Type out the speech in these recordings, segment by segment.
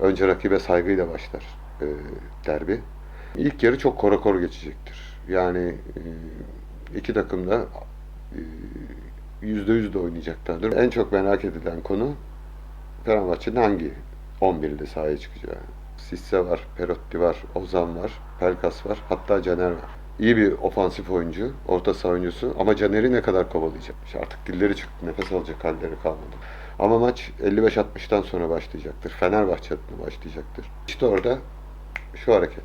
Önce rakibe saygıyla başlar e, derbi. İlk yarı çok korakor geçecektir. Yani e, iki takım da e, yüzde yüz de oynayacaklardır. En çok merak edilen konu Fenerbahçe'nin hangi 11'de sahaya çıkacağı. Sisse var, Perotti var, Ozan var, Pelkas var, hatta Caner var. İyi bir ofansif oyuncu, orta saha oyuncusu ama Caner'i ne kadar kovalayacak? İşte artık dilleri çıktı, nefes alacak halleri kalmadı. Ama maç 55-60'tan sonra başlayacaktır. Fenerbahçe adına başlayacaktır. İşte orada şu hareket.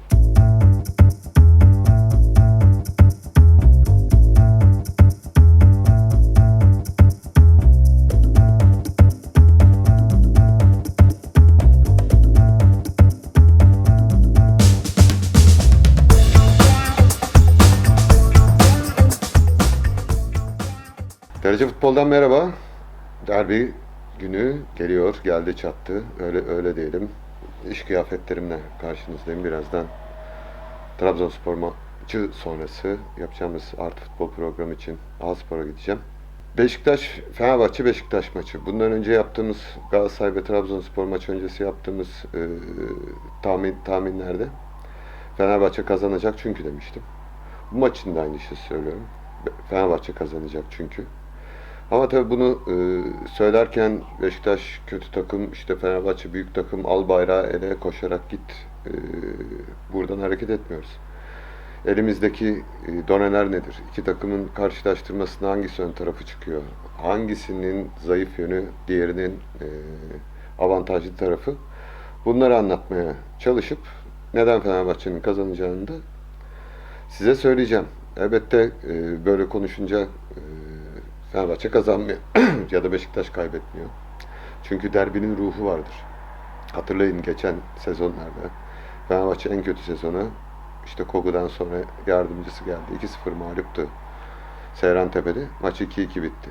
Derece Futbol'dan merhaba. Derbi günü geliyor, geldi çattı. Öyle öyle diyelim. İş kıyafetlerimle karşınızdayım. Birazdan Trabzonspor maçı sonrası yapacağımız Artı Futbol programı için Ağspor'a gideceğim. Beşiktaş, Fenerbahçe Beşiktaş maçı. Bundan önce yaptığımız Galatasaray ve Trabzonspor maçı öncesi yaptığımız e, tahmin tahminlerde Fenerbahçe kazanacak çünkü demiştim. Bu maçın da aynı şeyi söylüyorum. Fenerbahçe kazanacak çünkü. Ama tabii bunu e, söylerken Beşiktaş kötü takım, işte Fenerbahçe büyük takım, al bayrağı ele koşarak git. E, buradan hareket etmiyoruz. Elimizdeki e, doneler nedir? İki takımın karşılaştırmasında hangisi ön tarafı çıkıyor? Hangisinin zayıf yönü, diğerinin e, avantajlı tarafı? Bunları anlatmaya çalışıp neden Fenerbahçe'nin kazanacağını da size söyleyeceğim. Elbette e, böyle konuşunca e, Fenerbahçe kazanmıyor ya da Beşiktaş kaybetmiyor. Çünkü derbinin ruhu vardır. Hatırlayın geçen sezonlarda Fenerbahçe en kötü sezonu işte Kogu'dan sonra yardımcısı geldi. 2-0 mağluptu Seyran Tepe'de. Maç 2-2 bitti.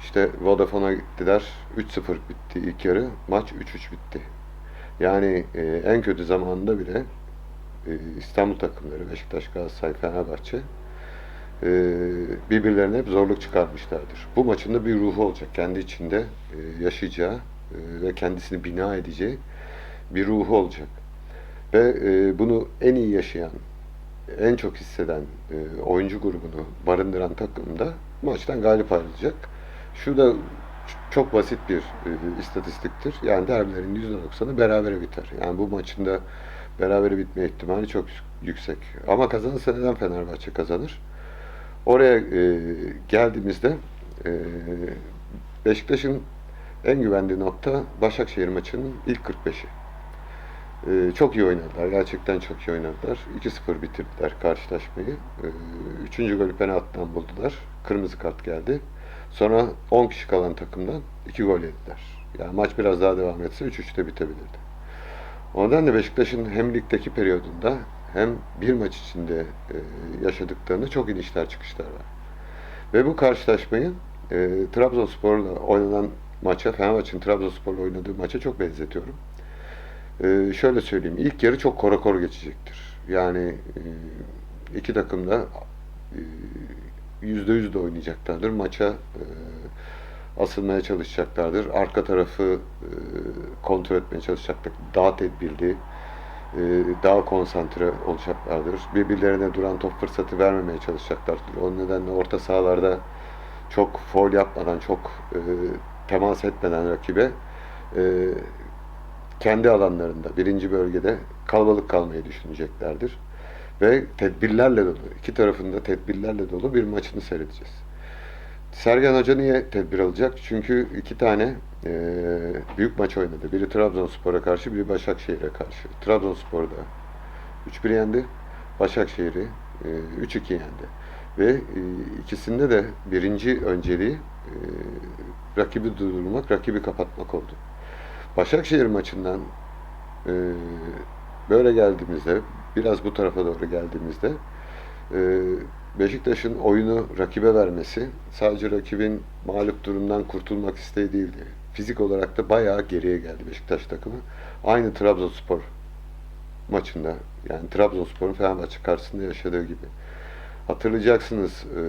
İşte Vodafone'a gittiler. 3-0 bitti ilk yarı. Maç 3-3 bitti. Yani e, en kötü zamanında bile e, İstanbul takımları Beşiktaş, Galatasaray, Fenerbahçe e, birbirlerine hep zorluk çıkarmışlardır. Bu maçın da bir ruhu olacak. Kendi içinde e, yaşayacağı e, ve kendisini bina edeceği bir ruhu olacak. Ve e, bunu en iyi yaşayan, en çok hisseden e, oyuncu grubunu barındıran takım da maçtan galip ayrılacak. Şu da çok basit bir e, istatistiktir. Yani derbilerin %90'ı berabere biter. Yani bu maçın da berabere bitme ihtimali çok yüksek. Ama kazanırsa neden Fenerbahçe kazanır? Oraya e, geldiğimizde e, Beşiktaş'ın en güvendiği nokta Başakşehir maçının ilk 45'i. E, çok iyi oynadılar. Gerçekten çok iyi oynadılar. 2-0 bitirdiler karşılaşmayı. E, üçüncü golü penaltıdan buldular. Kırmızı kart geldi. Sonra 10 kişi kalan takımdan 2 gol yediler. Yani maç biraz daha devam etse 3-3'te bitebilirdi. O nedenle Beşiktaş'ın hem ligdeki periyodunda hem bir maç içinde e, yaşadıklarında çok inişler çıkışlar var. Ve bu karşılaşmayı e, Trabzonspor'la oynanan maça, Fenerbahçe'nin Trabzonspor'la oynadığı maça çok benzetiyorum. E, şöyle söyleyeyim, ilk yarı çok korakor geçecektir. Yani e, iki takım da e, yüzde yüz de oynayacaklardır. Maça e, asılmaya çalışacaklardır. Arka tarafı e, kontrol etmeye çalışacaklar. Daha tedbirli, daha konsantre olacaklardır. Birbirlerine duran top fırsatı vermemeye çalışacaklardır. O nedenle orta sahalarda çok foul yapmadan, çok e, temas etmeden rakibe e, kendi alanlarında, birinci bölgede kalabalık kalmayı düşüneceklerdir. Ve tedbirlerle dolu, iki tarafında tedbirlerle dolu bir maçını seyredeceğiz. Sergen Hoca niye tedbir alacak? Çünkü iki tane e, büyük maç oynadı. Biri Trabzonspor'a karşı, biri Başakşehir'e karşı. Trabzonspor'da 3-1 yendi. Başakşehir'i e, 3-2 yendi. Ve e, ikisinde de birinci önceliği e, rakibi durdurmak, rakibi kapatmak oldu. Başakşehir maçından e, böyle geldiğimizde, biraz bu tarafa doğru geldiğimizde e, Beşiktaş'ın oyunu rakibe vermesi sadece rakibin mağlup durumdan kurtulmak isteği değildi. Fizik olarak da bayağı geriye geldi Beşiktaş takımı. Aynı Trabzonspor maçında yani Trabzonspor'un Fenerbahçe karşısında yaşadığı gibi. Hatırlayacaksınız e,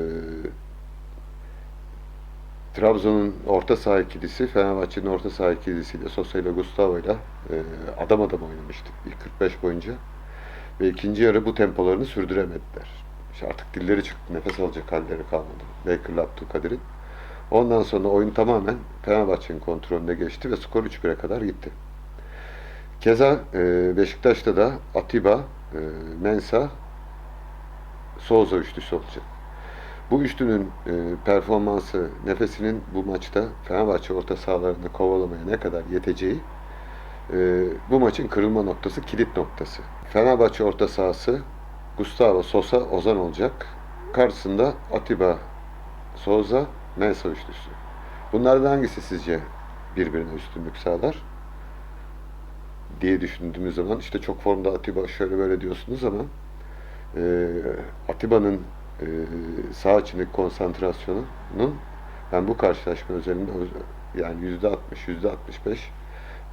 Trabzon'un orta saha ikilisi, Fenerbahçe'nin orta saha ikilisiyle Sosa ile Gustavo ile e, adam adam oynamıştık ilk 45 boyunca. Ve ikinci yarı bu tempolarını sürdüremediler. İşte artık dilleri çıktı, nefes alacak halleri kalmadı. Baker'la Abdülkadir'in. Ondan sonra oyun tamamen Fenerbahçe'nin kontrolünde geçti ve skor 3-1'e kadar gitti. Keza e, Beşiktaş'ta da Atiba, e, Mensa, Souza üçlüsü olacak. Bu üçlünün e, performansı, nefesinin bu maçta Fenerbahçe orta sahalarında kovalamaya ne kadar yeteceği e, bu maçın kırılma noktası, kilit noktası. Fenerbahçe orta sahası Gustavo Sosa, Ozan olacak. Karşısında Atiba, Souza, Mensa üçlüsü. Bunlardan hangisi sizce birbirine üstünlük sağlar? diye düşündüğümüz zaman işte çok formda Atiba şöyle böyle diyorsunuz ama e, Atiba'nın e, sağ içindeki konsantrasyonunun ben bu karşılaşma özelinde öz- yani yüzde 60, yüzde 65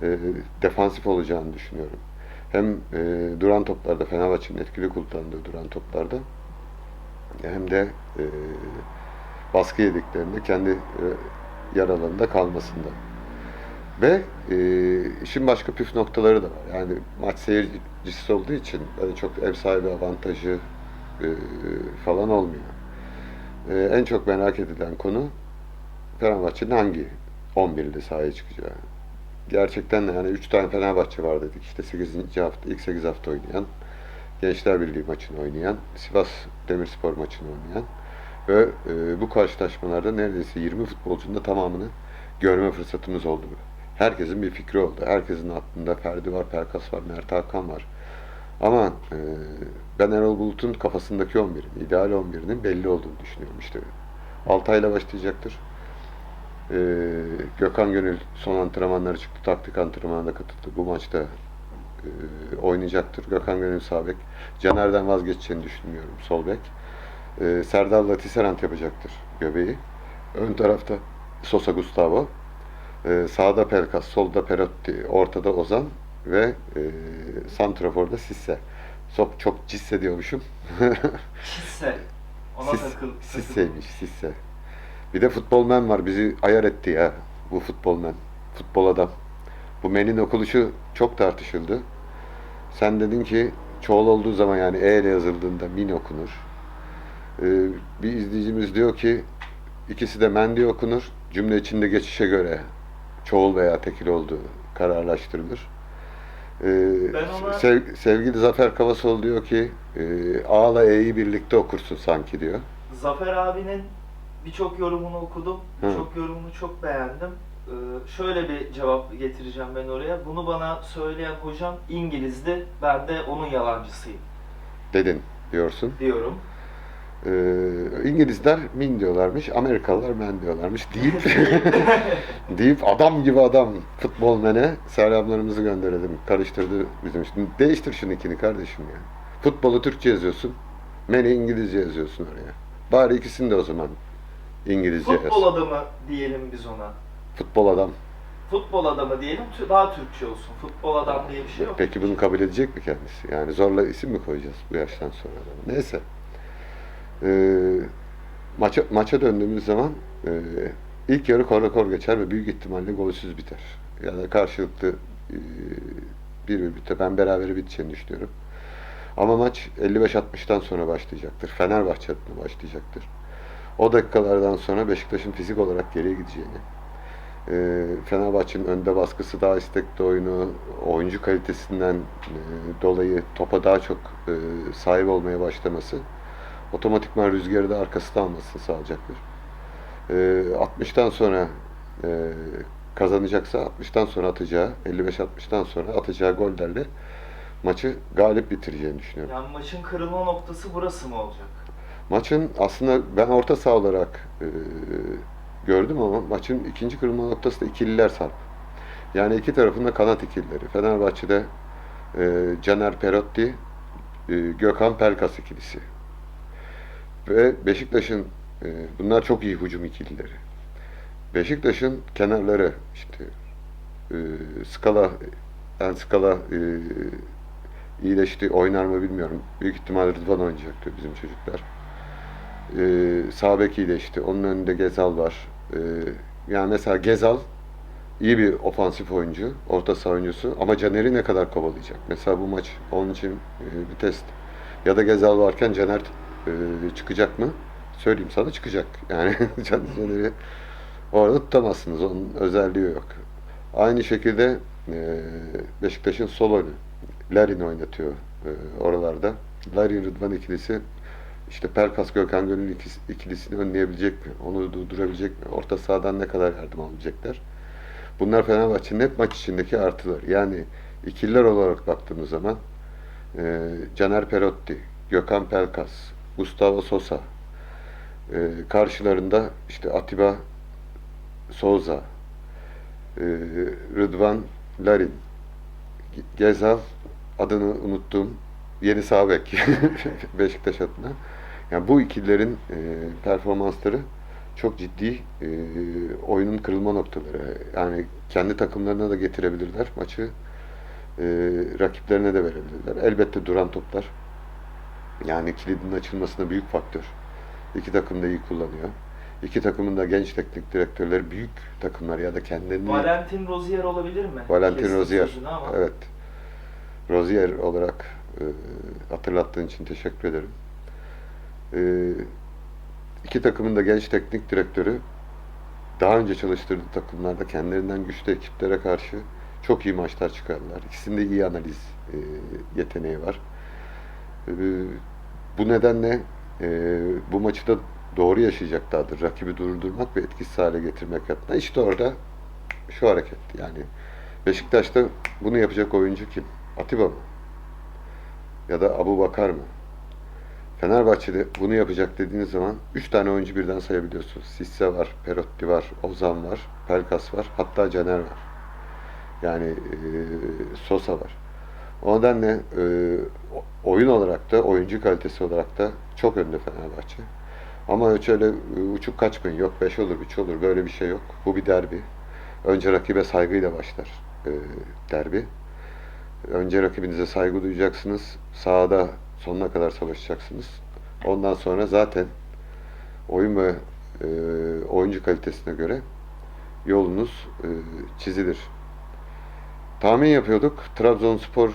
e, defansif olacağını düşünüyorum. Hem e, duran toplarda, Fenerbahçe'nin etkili kullandığı duran toplarda hem de e, baskı yediklerinde kendi e, yer kalmasında. Ve e, işin başka püf noktaları da var. Yani maç seyircisi olduğu için böyle çok ev sahibi avantajı e, falan olmuyor. E, en çok merak edilen konu Fenerbahçe'nin hangi 11'li sahaya çıkacağı. Gerçekten yani 3 tane Fenerbahçe var dedik. İşte 8. hafta, ilk 8 hafta oynayan, Gençler Birliği maçını oynayan, Sivas Demirspor maçını oynayan ve e, bu karşılaşmalarda neredeyse 20 futbolcunun da tamamını görme fırsatımız oldu. Herkesin bir fikri oldu. Herkesin aklında Ferdi var, Perkas var, Mert Hakan var. Ama e, ben Erol Bulut'un kafasındaki 11'in, ideal 11'inin belli olduğunu düşünüyorum işte. Altay'la başlayacaktır. E, Gökhan Gönül son antrenmanları çıktı, taktik antrenmanına katıldı. Bu maçta e, oynayacaktır. Gökhan Gönül sağ bek. Caner'den vazgeçeceğini düşünmüyorum sol bek. E, Serdar'la Tisserant yapacaktır göbeği. Ön tarafta Sosa Gustavo. Ee, sağda Pelkas, solda Perotti, ortada Ozan ve e, Santrafor'da Sisse. Çok, çok Cisse diyormuşum. Hisse. Ona Sis- takıl. takıl. Sisse'ymiş, Sisse. Bir de futbolmen var. Bizi ayar etti ya bu futbolmen. Futbol adam. Bu menin okuluşu çok tartışıldı. Sen dedin ki çoğul olduğu zaman yani E ile yazıldığında min okunur. Ee, bir izleyicimiz diyor ki ikisi de men diye okunur. Cümle içinde geçişe göre çoğul veya tekil olduğu kararlaştırılır. Ee, ona- sev- sevgili Zafer Kavasoğlu diyor ki e, A ile E'yi birlikte okursun sanki diyor. Zafer abinin birçok yorumunu okudum. Birçok yorumunu çok beğendim. Ee, şöyle bir cevap getireceğim ben oraya. Bunu bana söyleyen hocam İngilizdi. Ben de onun yalancısıyım Dedin diyorsun. diyorum. Ee, İngilizler min diyorlarmış, Amerikalılar men diyorlarmış deyip deyip adam gibi adam futbolmene selamlarımızı gönderelim. Karıştırdı bizim. Şimdi değiştir şunu ikini kardeşim ya. Futbolu Türkçe yazıyorsun, meni İngilizce yazıyorsun oraya. Bari ikisini de o zaman İngilizce. Futbol adamı diyelim biz ona. Futbol adam. Futbol adamı diyelim daha Türkçe olsun. Futbol adam diye bir şey yok. Peki bunu kabul edecek mi kendisi? Yani zorla isim mi koyacağız bu yaştan sonra? Neyse. Ee, maça, maça döndüğümüz zaman e, ilk yarı kor kor geçer ve büyük ihtimalle golsüz biter. Ya da karşılıklı e, bir bir biter. Ben berabere biteceğini düşünüyorum. Ama maç 55-60'tan sonra başlayacaktır. Fenerbahçe adına başlayacaktır. O dakikalardan sonra Beşiktaş'ın fizik olarak geriye gideceğini, e, Fenerbahçe'nin önde baskısı daha istekli oyunu, oyuncu kalitesinden e, dolayı topa daha çok e, sahip olmaya başlaması otomatikman rüzgarı da arkasına almasını sağlayacaktır. E, 60'tan sonra e, kazanacaksa 60'tan sonra atacağı, 55-60'tan sonra atacağı gollerle maçı galip bitireceğini düşünüyorum. Yani maçın kırılma noktası burası mı olacak? Maçın aslında ben orta saha olarak e, gördüm ama maçın ikinci kırılma noktası da ikililer sarp. Yani iki tarafında kanat ikilileri. Fenerbahçe'de e, Caner Perotti, e, Gökhan Pelkas ikilisi. Ve Beşiktaş'ın e, bunlar çok iyi hücum ikilileri. Beşiktaş'ın kenarları işte e, Skala yani Skala e, iyileşti, oynar mı bilmiyorum. Büyük ihtimal Rıdvan oynayacaktır bizim çocuklar. Ee, sağ bek iyileşti. Onun önünde Gezal var. Ee, yani mesela Gezal iyi bir ofansif oyuncu, orta saha oyuncusu ama Caner'i ne kadar kovalayacak? Mesela bu maç onun için e, bir test. Ya da Gezal varken Caner e, çıkacak mı? Söyleyeyim sana çıkacak. Yani Can- Caner'i orada tutamazsınız. Onun özelliği yok. Aynı şekilde e, Beşiktaş'ın sol önü. Larin oynatıyor e, oralarda. Larin Rıdvan ikilisi işte Pelkas Gökhan Gönül ikilisini önleyebilecek mi? Onu durdurabilecek mi? Orta sahadan ne kadar yardım alabilecekler? Bunlar Fenerbahçe'nin hep maç içindeki artılar. Yani ikililer olarak baktığımız zaman e, Caner Perotti, Gökhan Pelkas, Gustavo Sosa, e, karşılarında işte Atiba Souza, e, Rıdvan Larin, Ge- Gezal adını unuttuğum yeni sağ bek Beşiktaş adına. Yani bu ikililerin e, performansları çok ciddi e, oyunun kırılma noktaları. Yani kendi takımlarına da getirebilirler maçı. E, rakiplerine de verebilirler. Elbette duran toplar. Yani kilidin açılmasına büyük faktör. İki takım da iyi kullanıyor. İki takımın da genç teknik direktörleri büyük takımlar ya da kendilerini Valentin Rozier olabilir mi? Valentin Rozier. Evet. Rozier olarak e, hatırlattığın için teşekkür ederim. E, iki takımın da genç teknik direktörü daha önce çalıştırdığı takımlarda kendilerinden güçlü ekiplere karşı çok iyi maçlar çıkardılar. İkisinde iyi analiz e, yeteneği var. E, bu nedenle e, bu maçı da doğru yaşayacaklardır. Rakibi durdurmak ve etkisiz hale getirmek adına. İşte orada şu hareket yani Beşiktaş'ta bunu yapacak oyuncu kim? Atiba mı? Ya da Abu Bakar mı? Fenerbahçe'de bunu yapacak dediğiniz zaman 3 tane oyuncu birden sayabiliyorsunuz. Sisse var, Perotti var, Ozan var, Pelkas var, hatta Caner var. Yani e, Sosa var. O nedenle e, oyun olarak da, oyuncu kalitesi olarak da çok önde Fenerbahçe. Ama şöyle e, uçuk kaçmayın. Yok 5 olur, 3 olur. Böyle bir şey yok. Bu bir derbi. Önce rakibe saygıyla başlar e, derbi. Önce rakibinize saygı duyacaksınız. Sahada sonuna kadar savaşacaksınız. Ondan sonra zaten oyun ve e, oyuncu kalitesine göre yolunuz e, çizilir. Tahmin yapıyorduk. Trabzonspor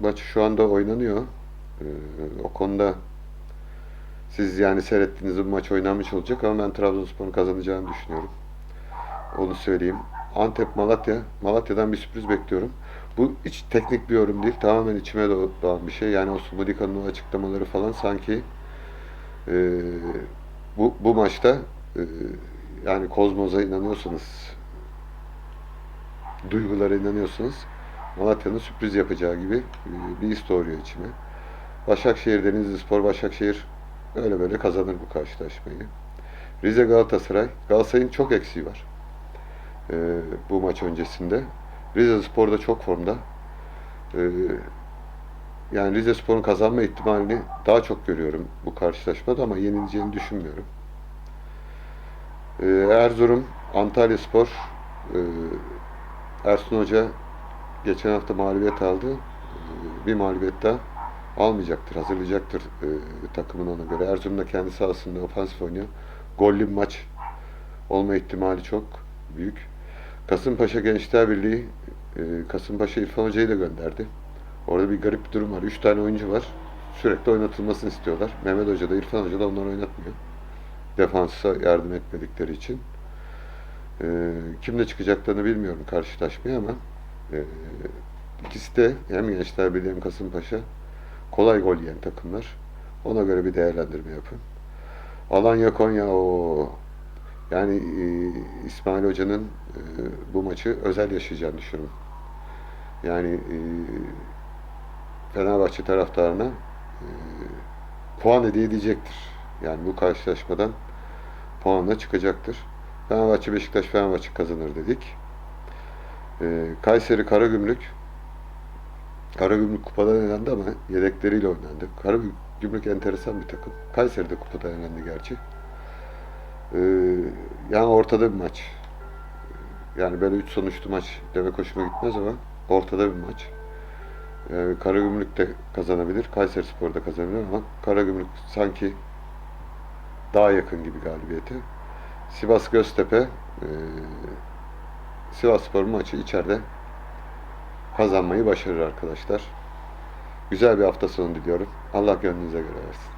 maçı şu anda oynanıyor. E, o konuda siz yani seyrettiğiniz bu maç oynanmış olacak ama ben Trabzonspor'un kazanacağını düşünüyorum. Onu söyleyeyim. Antep Malatya. Malatya'dan bir sürpriz bekliyorum. Bu hiç teknik bir yorum değil. Tamamen içime doğ- doğan bir şey. Yani o Sumudika'nın o açıklamaları falan sanki e, bu, bu maçta e, yani Kozmos'a inanıyorsanız duygulara inanıyorsanız Malatya'nın sürpriz yapacağı gibi e, bir his içime. Başakşehir, Denizli Spor, Başakşehir öyle böyle kazanır bu karşılaşmayı. Rize Galatasaray. Galatasaray'ın çok eksiği var. e, bu maç öncesinde. Rize Spor da çok formda. E, yani Rize Spor'un kazanma ihtimalini daha çok görüyorum bu karşılaşmada ama yenileceğini düşünmüyorum. E, Erzurum, Antalya Spor. E, Ersun Hoca geçen hafta mağlubiyet aldı. E, bir mağlubiyet daha almayacaktır, hazırlayacaktır e, takımın ona göre. Erzurum da kendi sahasında ofansif oynuyor. Gollü maç olma ihtimali çok büyük. Kasımpaşa Gençler Birliği e, Kasımpaşa İrfan Hoca'yı da gönderdi. Orada bir garip bir durum var. Üç tane oyuncu var. Sürekli oynatılmasını istiyorlar. Mehmet Hoca da İrfan Hoca da onları oynatmıyor. Defansa yardım etmedikleri için. E, kimle çıkacaklarını bilmiyorum karşılaşmaya ama e, ikisi de hem Gençler Birliği hem Kasımpaşa kolay gol yiyen takımlar. Ona göre bir değerlendirme yapın. Alanya Konya o yani e, İsmail Hoca'nın e, bu maçı özel yaşayacağını düşünüyorum. Yani e, Fenerbahçe taraftarına e, puan hediye edecektir. Yani bu karşılaşmadan puanla çıkacaktır. Fenerbahçe Beşiktaş Fenerbahçe kazanır dedik. E, Kayseri Karagümrük Karagümrük kupada elendi ama yedekleriyle oynandı. Karagümrük enteresan bir takım. Kayseri de kupada elendi gerçi. Ee, yani ortada bir maç. Yani böyle üç sonuçlu maç demek hoşuma gitmez ama ortada bir maç. Yani Karagümrük de kazanabilir, Kayseri Spor da kazanabilir ama Karagümrük sanki daha yakın gibi galibiyete. Sivas Göztepe e, Sivas Spor maçı içeride kazanmayı başarır arkadaşlar. Güzel bir hafta sonu diliyorum. Allah gönlünüze göre versin.